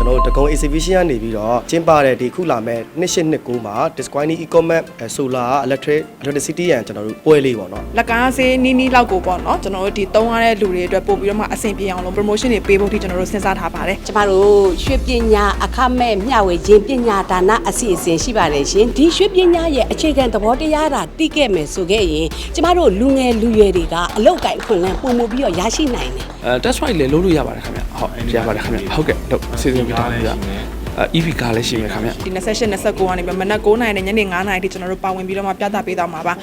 ကျွန်တော်တို့တကုံ exhibition ကနေပြီးတော့ကျင်းပတဲ့ဒီခုလာမဲ့2829မှာ Discovery Ecomet Solar Electric Electricity ရန်ကျွန်တော်တို့ပွဲလေးပေါ့နော်လက်ကားဆေးနီးနီးလောက်ကိုပေါ့နော်ကျွန်တော်တို့ဒီတုံးရတဲ့လူတွေအတွက်ပို့ပြီးတော့မှအဆင်ပြေအောင်လို့ promotion တွေပေးဖို့ထိကျွန်တော်တို့စဉ်းစားထားပါတယ်ကျမတို့ရွှေပညာအခမဲ့မျှဝေခြင်းပညာဒါနအစီအစဉ်ရှိပါတယ်ရှင်ဒီရွှေပညာရဲ့အခြေခံသဘောတရားတာတိခဲ့မယ်ဆိုခဲ့ရင်ကျမတို့လူငယ်လူရွယ်တွေကအလောက်ကိုက်ခွင့်လန်းပုံမှုပြီးတော့ရရှိနိုင်တယ်အဲ test ride လည်းလုပ်လို့ရပါတယ်ခင်ဗျဟုတ်ရပါတယ်ခင်ဗျဟုတ်ကဲ့လို့အစီအစဉ်ပြထားပြအဲ EV ကားလည်းရှိမယ်ခင်ဗျဒီ28 29ကနေပြီးမနက်9:00နာရီနဲ့ညနေ9:00နာရီထိကျွန်တော်တို့ပါဝင်ပြီးတော့မှပြသပေးသွားမှာပါ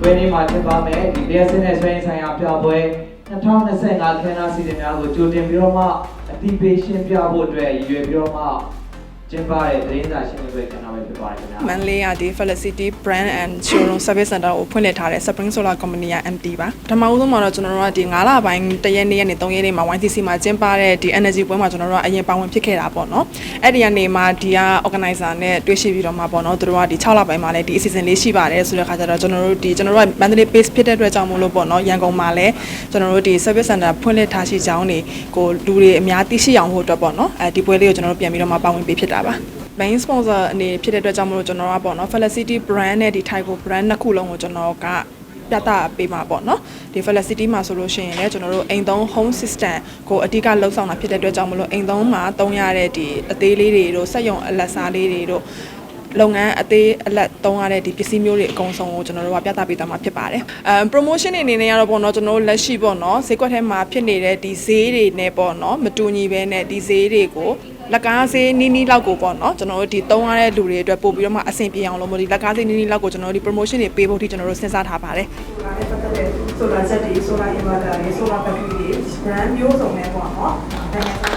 ပွဲနေ့မှာကျင်းပမယ်ဒီတရားစင်းနဲ့ဆွေးနွေးဆိုင်ရာပြပွဲ2025ခန်းနာစီစဉ်များကိုကြိုတင်ပြီးတော့မှအတိပေးရှင်းပြဖို့အတွက်ရည်ရွယ်ပြီးတော့မှ ကျင်းပတဲ့သတင်းစာရှင်းလင်းပွဲကဏ္ဍပဲဖြစ်ပါတယ်ခင်ဗျာမန်လေးကဒီ Felicity Brand and Showroom Service Center ကိုဖွင့်လှစ်ထားတဲ့ Spring Solar Company က MT ပါပထမဦးဆုံးမှာတော့ကျွန်တော်တို့ကဒီ9လပိုင်းတရက်နေ့ရက်နေ့3ရက်နေ့မှာ YTC မှာကျင်းပတဲ့ဒီ energy ပွဲမှာကျွန်တော်တို့ကအရင်ပါဝင်ဖြစ်ခဲ့တာပေါ့နော်အဲ့ဒီကနေမှဒီက organizer နဲ့တွေ့ရှိပြီးတော့မှပေါ့နော်သူတို့ကဒီ6လပိုင်းမှာလည်းဒီအစီအစဉ်လေးရှိပါတယ်ဆိုတဲ့ခါကျတော့ကျွန်တော်တို့ဒီကျွန်တော်တို့က Mandalay base ဖြစ်တဲ့အတွက်ကြောင့်မို့လို့ပေါ့နော်ရန်ကုန်မှာလည်းကျွန်တော်တို့ဒီ service center ဖွင့်လှစ်ထားရှိကြောင်းတွေကိုလူတွေအများသိရှိအောင်ဖို့အတွက်ပေါ့နော်အဲဒီပွဲလေးကိုကျွန်တော်တို့ပြန်ပြီးတော့မှပါဝင်ပေးဖြစ်တာပါ main sponsor အနေဖြစ်တဲ့အတွက်ကြောင့်မလို့ကျွန်တော်ကပေါ့နော် Felicity brand နဲ့ဒီ Tyco brand နှစ်ခုလုံးကိုကျွန်တော်ကပြသပေးမှာပေါ့နော်ဒီ Felicity မှာဆိုလို့ရှိရင်လည်းကျွန်တော်တို့အိမ်သုံး home system ကိုအဓိကလှုပ်ဆောင်တာဖြစ်တဲ့အတွက်ကြောင့်မလို့အိမ်သုံးမှာသုံးရတဲ့ဒီအသေးလေးတွေတို့စက်ရုံအလက်စားလေးတွေတို့လုပ်ငန်းအသေးအလက်သုံးရတဲ့ဒီပစ္စည်းမျိုးတွေအကုန်စုံကိုကျွန်တော်တို့ကပြသပေးသွားမှာဖြစ်ပါတယ်။အမ် promotion တွေအနေနဲ့ကတော့ပေါ့နော်ကျွန်တော်တို့လက်ရှိပေါ့နော်ဈေးကွက်ထဲမှာဖြစ်နေတဲ့ဒီဈေးတွေနဲ့ပေါ့နော်မတူညီဘဲနဲ့ဒီဈေးတွေကို လက်ကားဈေးနီးနီးလောက်ကိုပေါ့နော်ကျွန်တော်တို့ဒီသုံးရတဲ့လူတွေအတွက်ပို့ပြီးတော့မှအဆင်ပြေအောင်လို့မို့ဒီလက်ကားဈေးနီးနီးလောက်ကိုကျွန်တော်တို့ဒီ promotion တွေပေးဖို့ထိကျွန်တော်တို့စဉ်းစားထားပါတယ်။ဆိုတာနဲ့ပတ်သက်တဲ့ solar set တွေ solar inverter တွေ solar battery တွေ brand မျိုးစုံနဲ့ပေါ့နော်နိုင်ငံခြား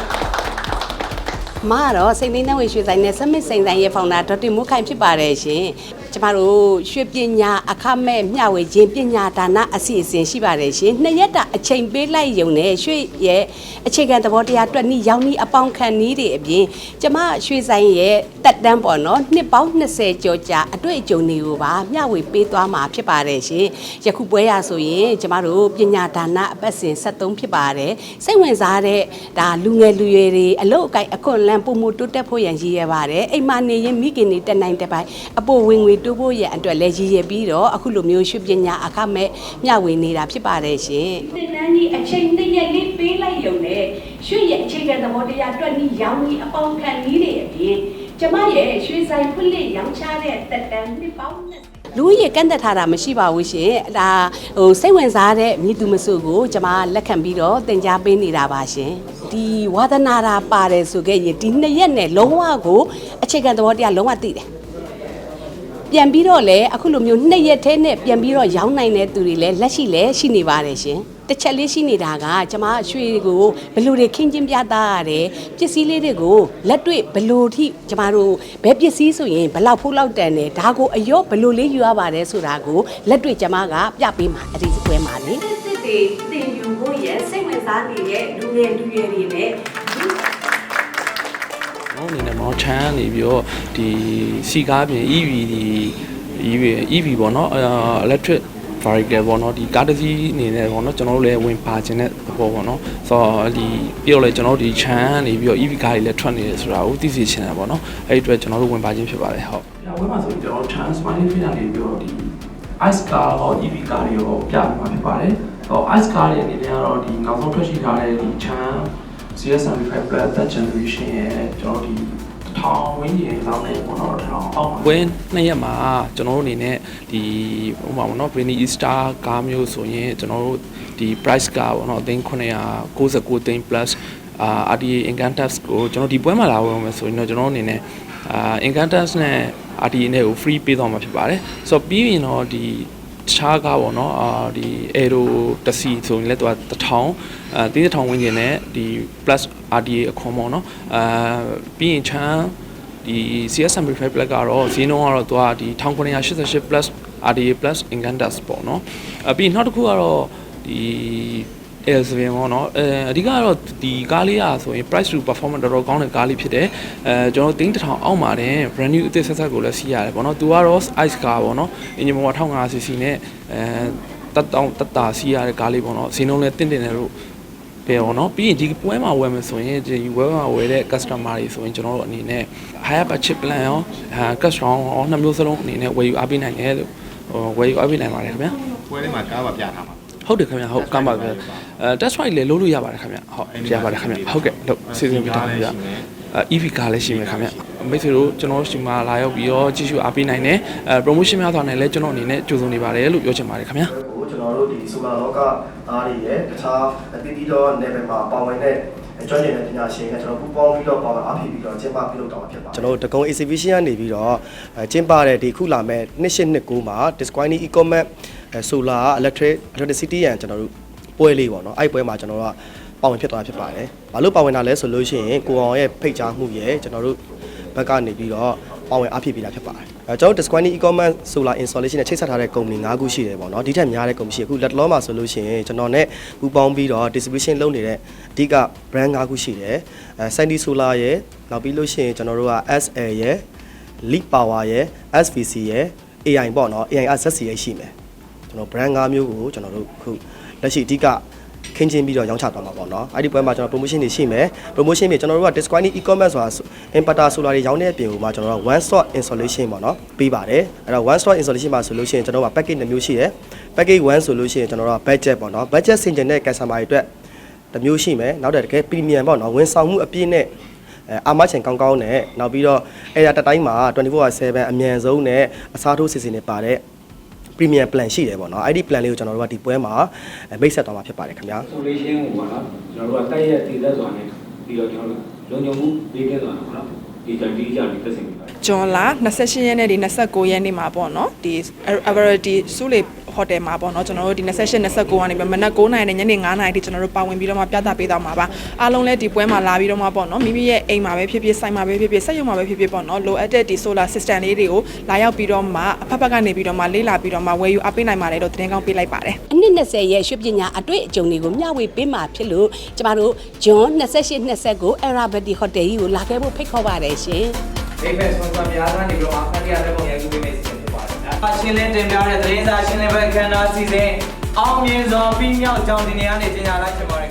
အမကတော့စိတ်သိမ်းတဲ့ဝေရွှေဆိုင်နဲ့စမစ်စိန်ဆိုင်ရဲ့ဖောင်ဒါဒေါက်တင်မိုးခိုင်ဖြစ်ပါတယ်ရှင် ကျမတို့ရွှေပညာအခမဲ့မျှဝေခြင်းပညာဒါနအစီအစဉ်ရှိပါတယ်ရှင်နှစ်ရက်တာအချိန်ပေးလိုက်ရုံနဲ့ရွှေရဲ့အခြေခံသဘောတရားအတွက်နီးရောင်းနီးအပေါင်းခံနီးတွေအပြင်ကျမရွှေဆိုင်ရဲ့တက်တန်းပေါ့နော်နှစ်ပေါင်း20ကျော်ကြာအတွေ့အကြုံတွေကိုပါမျှဝေပေးသွားမှာဖြစ်ပါတယ်ရှင်ယခုပွဲရဆိုရင်ကျမတို့ပညာဒါနအပတ်စဉ်73ဖြစ်ပါတယ်စိတ်ဝင်စားတဲ့ဒါလူငယ်လူရွယ်တွေအလုတ်အကိုက်အခွင့်အလမ်းပုံမှုတိုးတက်ဖို့ရန်ရည်ရပါတယ်အိမ်မနေရင်မိခင်တွေတက်နိုင်တဲ့ပိုင်းအပိုဝင်ငွေတိုးဖို့ရန်အတွက်လည်းရည်ရပြီးတော့အခုလိုမျိုးရွှေပညာအခမဲ့မျှဝေနေတာဖြစ်ပါတယ်ရှင်သင်တန်းကြီးအချိန်တစ်ရက်လေးပေးလိုက်ရုံနဲ့ရွှေရဲ့အခြေခံသဘောတရားအတွက်နီးရောင်းနီးအပေါင်းခံနီးတွေအပြင်ကျမရဲ့ရွှေဆိုင်ဖွင့်လှစ်ရောင်းချတဲ့တက်တန်းနှစ်ပေါင်း20လူကြီးကန့်သက်ထားတာမရှိပါဘူးရှင်ဒါဟိုစိတ်ဝင်စားတဲ့မြည်သူမဆိုကိုကျမလက်ခံပြီးတော့တင် जा ပေးနေတာပါရှင်ဒီဝါသနာတာပါတယ်ဆိုခဲ့ရင်ဒီနှစ်ရက်နဲ့လုံးဝကိုအခြေခံသဘောတရားလုံးဝသိတယ် ပြန်ပြီးတော့လည်းအခုလိုမျိုးနှစ်ရက်သေးနဲ့ပြန်ပြီးတော့ရောင်းနိုင်တဲ့သူတွေလည်းလက်ရှိလည်းရှိနေပါတယ်ရှင်တစ်ချက်လေးရှိနေတာကကျမရွှေကိုဘယ်လိုတွေခင်းချင်းပြသရတယ်ပစ္စည်းလေးတွေကိုလက်တွေ့ဘယ်လိုထိကျမတို့ဘယ်ပစ္စည်းဆိုရင်ဘယ်လောက်ဖိုးလောက်တန်တယ်ဒါကိုအယောဘယ်လိုလေးယူရပါတယ်ဆိုတာကိုလက်တွေ့ကျမကပြပေးမှာအဒီပွဲမှာလေစစ်တွေတင်ယူဖို့ရစိတ်ဝင်စားနေတဲ့လူငယ်လူရွယ်တွေနဲ့ ကျွန်တော်အနေနဲ့မောင်ချမ်းနေပြီးတော့ဒီစီကားပြင် EV ဒီ EV EV ပေါ့နော်အဲ electric vehicle ပေါ့နော်ဒီကားတစ်စီးအနေနဲ့ပေါ့နော်ကျွန်တော်တို့လည်းဝင်ပါခြင်းတဲ့သဘောပေါ့နော်ဆိုတော့ဒီပြီးတော့လည်းကျွန်တော်တို့ဒီချမ်းနေပြီးတော့ EV ကားတွေလည်းထွက်နေတယ်ဆိုတာကိုသိစေချင်တယ်ပေါ့နော်အဲ့ဒီအတွက်ကျွန်တော်တို့ဝင်ပါခြင်းဖြစ်ပါတယ်ဟုတ်ပြဝဲမှာဆိုရင်ကျွန်တော် chance smiling fit နေပြီးတော့ဒီ ice car ရော EV ကားတွေရောပြမှာဖြစ်ပါတယ်ဟော ice car တွေအနေနဲ့ကတော့ဒီနောက်ဆုံးထွက်ရှိထားတဲ့ဒီချမ်း CS75 Plus that generation ရဲ့ကျွန်တော်ဒီထောင်ဝင်းကြီးလောက်နေပေါ့နော်ထောင်အောက်မှာဝင်းနှစ်ရက်မှာကျွန်တော်တို့အနေနဲ့ဒီဟိုမှာပေါ့နော် Brainy Easter ကားမျိုးဆိုရင်ကျွန်တော်တို့ဒီ price ကပေါ့နော်အသိန်း999သိန်း plus အာ RTA income tax ကိုကျွန်တော်ဒီပွဲမှာလာဝင်မယ်ဆိုရင်တော့ကျွန်တော်အနေနဲ့အာ income tax နဲ့ RTA နဲ့ကို free ပေးသွားမှာဖြစ်ပါတယ်ဆိုတော့ပြီးရင်တော့ဒီ တခြားကားပေါ့နော်အာဒီ Aero တစီဆိုရင်လည်းသူက1000အာတင်း1000ဝန်းကျင်နဲ့ဒီ plus RDA အခွန်ပေါ့နော်အာပြီးရင်ချမ်းဒီ CS75 Black ကတော့ဈေးနှုန်းကတော့သူကဒီ1988 plus RDA plus income tax ပေါ့နော်အပြီးနောက်တစ်ခုကတော့ဒီ အဲဆိုရင်ပေါ့နော်အဲအဓိကတော့ဒီကားလေးอ่ะဆိုရင် price to performance တော်တော်ကောင်းတဲ့ကားလေးဖြစ်တယ်အဲကျွန်တော်သိန်းတစ်ထောင်အောက်မှာတင် brand new အသစ်ဆက်ဆက်ကိုလည်းစီးရတယ်ပေါ့နော်သူကတော့ ice car ပေါ့နော်အင်ဂျင်ပေါ် 1500 cc နဲ့အဲတက်တောင်တက်တာစီးရတဲ့ကားလေးပေါ့နော်ဈေးနှုန်းလည်းတင့်တယ်လို့ပြောပေါ့နော်ပြီးရင်ဒီပွဲမှာဝယ်မယ်ဆိုရင်ဒီပွဲမှာဝယ်တဲ့ customer တွေဆိုရင်ကျွန်တော်တို့အနေနဲ့ higher budget plan ရောအဲ customer ရောနှစ်မျိုးစလုံးအနေနဲ့ဝယ်ယူအားပေးနိုင်တယ်လို့ဟိုဝယ်ယူအားပေးနိုင်ပါတယ်ခင်ဗျာပွဲလေးမှာကားပါပြထားမှာ ဟုတ်တယ်ခင်ဗျာဟုတ်ကမ်းပါဗျာအဲ test ride လည်းလုပ်လို့ရပါတယ်ခင်ဗျာဟုတ်ရပါတယ်ခင်ဗျာဟုတ်ကဲ့လို့စီစဉ်ပေးတာခင်ဗျာအဲ EV ကားလည်းရှိမယ်ခင်ဗျာမိတ်ဆွေတို့ကျွန်တော်တို့ဒီမှာလာရောက်ပြီးတော့ကြည့်ရှုအားပေးနိုင်တယ်အဲ promotion များစွာနဲ့လည်းကျွန်တော်အနေနဲ့ကြိုဆိုနေပါတယ်လို့ပြောချင်ပါတယ်ခင်ဗျာကိုကျွန်တော်တို့ဒီဆိုလာလောကသားတွေရဲ့တခြားအသီးသီးသော level မှာပါဝင်တဲ့ကျွမ်းကျင်တဲ့ပညာရှင်တွေကျွန်တော်ပူးပေါင်းပြီးတော့ပါဝင်အားဖြည့်ပြီးတော့ကျင်းပပြုလုပ်တော့မှာဖြစ်ပါတယ်ကျွန်တော်တို့တကုံ exhibition ကနေပြီးတော့အဲကျင်းပတဲ့ဒီခုလာမဲ့2829မှာ Discovery e-commerce အဲ solar electric electricity ရန်ကျွန်တော်တို့ပွဲလေးပေါ့နော်အဲ့ပွဲမှာကျွန်တော်တို့ကပါဝင်ဖြစ်သွားဖြစ်ပါတယ်။ဘာလို့ပါဝင်တာလဲဆိုလို့ရှိရင်ကိုအောင်ရဲ့ဖိတ်ကြားမှုရဲ့ကျွန်တော်တို့ဘက်ကနေပြီးတော့ပါဝင်အားဖြည့်ပေးတာဖြစ်ပါတယ်။အဲကျွန်တော်တို့ Discovery e-commerce solar installation နဲ့ချိတ်ဆက်ထားတဲ့ကုမ္ပဏီ၅ခုရှိတယ်ပေါ့နော်။ဒီထက်များတဲ့ကုမ္ပဏီရှိအခုလက်တလောမှာဆိုလို့ရှိရင်ကျွန်တော်နဲ့ပူးပေါင်းပြီးတော့ distribution လုပ်နေတဲ့အဓိက brand ၅ခုရှိတယ်။အဲ Sandy Solar ရဲ့နောက်ပြီးလို့ရှိရင်ကျွန်တော်တို့က SL ရဲ့ Leap Power ရဲ့ SVC ရဲ့ AI ပေါ့နော် AI SSC ရဲ့ရှိမယ်။ ကျွန်တော် brand ၅မျိုးကိုကျွန်တော်တို့အခုလက်ရှိအဓိကခင်းချင်းပြီးတော့ရောင်းချသွားမှာပေါ့နော်အဲ့ဒီပွဲမှာကျွန်တော် promotion တွေရှိမယ် promotion တွေကျွန်တော်တို့က Discovery e-commerce ဆိုတာ inverter solar တွေရောင်းတဲ့အပြင်ကိုမှကျွန်တော်တို့က one stop installation ပေါ့နော်ပေးပါတယ်အဲ့တော့ one stop installation မှာဆိုလို့ရှိရင်ကျွန်တော်တို့က package တစ်မျိုးရှိတယ် package 1ဆိုလို့ရှိရင်ကျွန်တော်တို့က budget ပေါ့နော် budget ဆင်ကျင်တဲ့ customer တွေအတွက်တစ်မျိုးရှိမယ်နောက်တစ်တကယ် premium ပေါ့နော်ဝန်ဆောင်မှုအပြည့်နဲ့အဲအာမချင်ကောင်းကောင်းနဲ့နောက်ပြီးတော့အဲ့ဒါတစ်တိုင်းမှာ24/7အမြန်ဆုံးနဲ့အစားထိုးစီစဉ်နေပါတဲ့ premium plan ရှိတယ်ပေါ့နော်အဲ့ဒီ plan လေးကိုကျွန်တော်တို့ကဒီပွဲမှာမိတ်ဆက်သွားမှာဖြစ်ပါတယ်ခင်ဗျာဆိုလေးရှင်းကိုပေါ့နော်ကျွန်တော်တို့ကတိုက်ရက်တည်သက်စွာနဲ့ပြီးတော့ကျွန်တော်တို့လုံခြုံမှုပေးခဲ့သွားတာပေါ့နော်ဒီကြဒီကြဒီသက်ဆိုင်နေတာဂျွန်လာ28ရက်နေ့ဒီ29ရက်နေ့မှာပေါ့နော်ဒီ Averity စုလေ ဟိုတယ်မှာပေါ့နော်ကျွန်တော်တို့ဒီ28 29ကနေပြီးမနက်9:00နာရီနဲ့ညနေ9:00နာရီထိကျွန်တော်တို့ပါဝင်ပြီးတော့မှပြသပေးသွားမှာပါအားလုံးလည်းဒီပွဲမှာလာပြီးတော့မှပေါ့နော်မိမိရဲ့အိမ်မှာပဲဖြစ်ဖြစ်စိုက်မှာပဲဖြစ်ဖြစ်စက်ရုံမှာပဲဖြစ်ဖြစ်ပေါ့နော်လိုအပ်တဲ့ဒီ solar system လေးတွေကိုလာရောက်ပြီးတော့မှအဖက်ဖက်ကနေပြီးတော့မှလေးလာပြီးတော့မှဝယ်ယူအပ်ပေးနိုင်ပါတယ်လို့သတင်းကောင်းပေးလိုက်ပါတယ်အနှစ်20ရဲ့ရွှေပညာအတွေ့အကြုံတွေကိုမျှဝေပေးမှာဖြစ်လို့ကျမတို့ဂျွန်28 29 Arabati Hotel ကြီးကိုလာခဲ့ဖို့ဖိတ်ခေါ်ပါတယ်ရှင်အိမ်မက်ဆွန်ဆာများကနေပြီးတော့အခန်းရတဲ့ပုံရိုက်ကူ ရှင်းလင်းတင်ပြတဲ့သတင်းစာရှင်းလင်းပွဲခန်းနာစီစဉ်အောင်မြင်စွာပြီးမြောက်ကြောင်းဒီနေ့ကနေကြေညာလိုက်ချင်ပါ